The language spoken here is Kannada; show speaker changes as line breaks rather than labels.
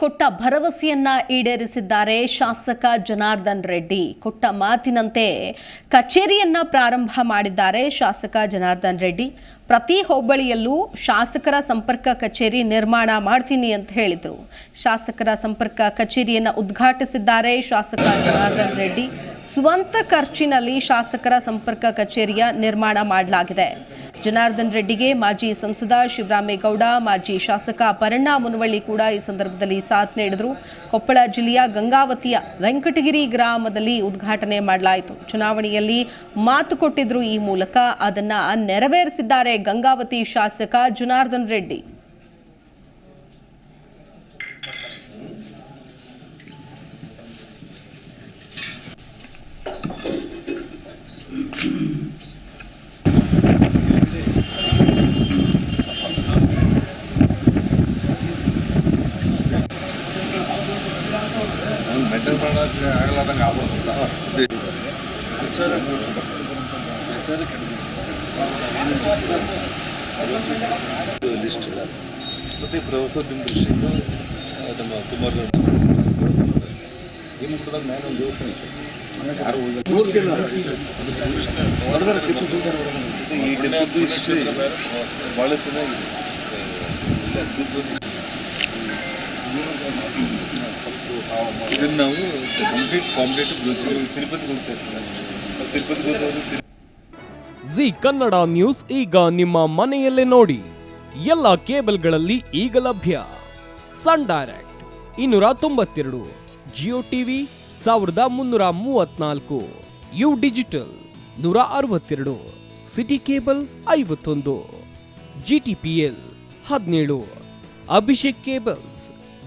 ಕೊಟ್ಟ ಭರವಸೆಯನ್ನ ಈಡೇರಿಸಿದ್ದಾರೆ ಶಾಸಕ ಜನಾರ್ದನ್ ರೆಡ್ಡಿ. ಕೊಟ್ಟ ಮಾತಿನಂತೆ ಕಚೇರಿಯನ್ನ ಪ್ರಾರಂಭ ಮಾಡಿದ್ದಾರೆ ಶಾಸಕ ಜನಾರ್ದನ್ ರೆಡ್ಡಿ. ಪ್ರತಿ ಹೋಬಳಿಯಲ್ಲೂ ಶಾಸಕರ ಸಂಪರ್ಕ ಕಚೇರಿ ನಿರ್ಮಾಣ ಮಾಡ್ತೀನಿ ಅಂತ ಹೇಳಿದರು. ಶಾಸಕರ ಸಂಪರ್ಕ ಕಚೇರಿಯನ್ನ ಉದ್ಘಾಟಿಸಿದ್ದಾರೆ ಶಾಸಕ ಜನಾರ್ದನ್ ರೆಡ್ಡಿ. ಸ್ವಂತ ಖರ್ಚಿನಲ್ಲಿ ಶಾಸಕರ ಸಂಪರ್ಕ ಕಚೇರಿಯ ನಿರ್ಮಾಣ ಮಾಡಲಾಗಿದೆ. ಜನಾರ್ದನ್ ರೆಡ್ಡಿಗೆ ಮಾಜಿ ಸಂಸದ ಶಿವರಾಮೇಗೌಡ ಮಾಜಿ ಶಾಸಕ ಪರಣ್ಣ ಮುನವಳ್ಳಿ ಕೂಡ ಈ ಸಂದರ್ಭದಲ್ಲಿ ಸಾಥ್ ನೀಡಿದರು. ಕೊಪ್ಪಳ ಜಿಲ್ಲೆಯ ಗಂಗಾವತಿಯ ವೆಂಕಟಗಿರಿ ಗ್ರಾಮದಲ್ಲಿ ಉದ್ಘಾಟನೆ ಮಾಡಲಾಯಿತು. ಚುನಾವಣೆಯಲ್ಲಿ ಮಾತು ಕೊಟ್ಟಿದ್ರು ಈ ಮೂಲಕ ಅದನ್ನು ನೆರವೇರಿಸಿದ್ದಾರೆ ಗಂಗಾವತಿ ಶಾಸಕ ಜನಾರ್ದನ್ ರೆಡ್ಡಿ.
ಮೆಂಟೈನ್ ಮಾಡೋಕ್ಕೆ ಆಗಲಾರ್ದಂಗೆ ಆಗ್ಬೋದು ಲಿಸ್ಟ್ ಮತ್ತು ಪ್ರವಾಸೋದ್ಯಮ ದೃಷ್ಟಿಯಿಂದ ನಮ್ಮ ಕುಮಾರ್ ಈ ಮುಖದಾಗ ಮೇಲೆ ಒಂದು ದೇವಸ್ಥಾನ ಇತ್ತು. ದಿನ ಹಿಸ್ಟ್ರಿ ಭಾಳ ಚೆನ್ನಾಗಿದೆ ಇದನ್ನು ನಾವು ಕಂಪ್ಲೀಟ್ ಕಾಂಪಿಟೇಟಿವ್ ತಿರುಪತಿ ಹೋಗ್ತಾ ತಿರುಪತಿ
ಜಿ ಕನ್ನಡ ನ್ಯೂಸ್ ಈಗ ನಿಮ್ಮ ಮನೆಯಲ್ಲೇ ನೋಡಿ. ಎಲ್ಲ ಕೇಬಲ್ಗಳಲ್ಲಿ ಈಗ ಲಭ್ಯ. ಸನ್ ಡೈರೆಕ್ಟ್ ಇನ್ನೂರ ತೊಂಬತ್ತೆರಡು ಜಿಯೋ ಟಿವಿ ಸಾವಿರದ ಮುನ್ನೂರ ಮೂವತ್ನಾಲ್ಕು ಯು ಡಿಜಿಟಲ್ ನೂರ ಅರವತ್ತೆರಡು ಸಿಟಿ ಕೇಬಲ್ ಐವತ್ತೊಂದು ಜಿ ಟಿ ಪಿ ಎಲ್ ಹದಿನೇಳು ಅಭಿಷೇಕ್ ಕೇಬಲ್ಸ್